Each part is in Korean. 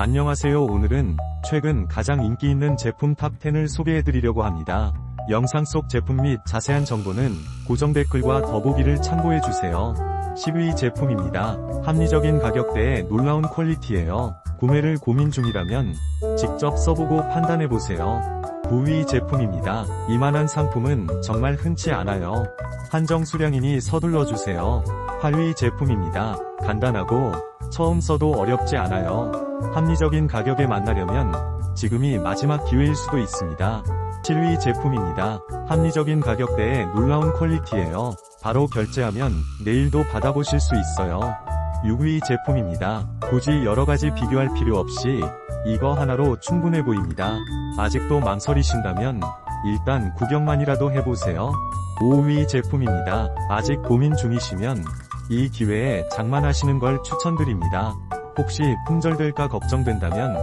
안녕하세요 오늘은 최근 가장 인기 있는 제품 탑10을 소개해드리려고 합니다. 영상 속 제품 및 자세한 정보는 고정 댓글과 더보기를 참고해주세요. 10위 제품입니다. 합리적인 가격대에 놀라운 퀄리티예요. 구매를 고민 중이라면 직접 써보고 판단해보세요. 9위 제품입니다. 이만한 상품은 정말 흔치 않아요. 한정 수량이니 서둘러주세요. 8위 제품입니다. 간단하고 처음 써도 어렵지 않아요. 합리적인 가격에 만나려면 지금이 마지막 기회일 수도 있습니다. 7위 제품입니다. 합리적인 가격대에 놀라운 퀄리티예요. 바로 결제하면 내일도 받아보실 수 있어요. 6위 제품입니다. 굳이 여러가지 비교할 필요 없이 이거 하나로 충분해 보입니다. 아직도 망설이신다면 일단 구경만이라도 해보세요. 5위 제품입니다. 아직 고민 중이시면 이 기회에 장만하시는 걸 추천드립니다. 혹시 품절될까 걱정된다면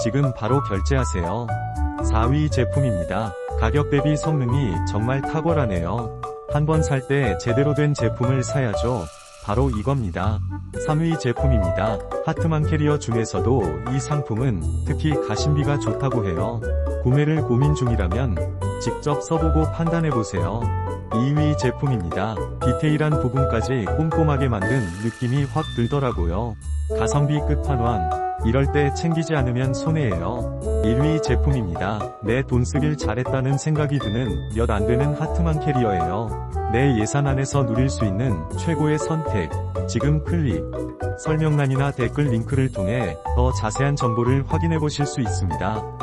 지금 바로 결제하세요. 4위 제품입니다. 가격 대비 성능이 정말 탁월하네요. 한 번 살 때 제대로 된 제품을 사야죠. 바로 이겁니다. 3위 제품입니다. 하트만 캐리어 중에서도 이 상품은 특히 가심비가 좋다고 해요. 구매를 고민 중이라면 직접 써보고 판단해보세요. 2위 제품입니다. 디테일한 부분까지 꼼꼼하게 만든 느낌이 확 들더라고요. 가성비 끝판왕. 이럴 때 챙기지 않으면 손해예요. 1위 제품입니다. 내 돈 쓰길 잘했다는 생각이 드는 몇 안 되는 하트만 캐리어예요. 내 예산 안에서 누릴 수 있는 최고의 선택. 지금 클릭. 설명란이나 댓글 링크를 통해 더 자세한 정보를 확인해 보실 수 있습니다.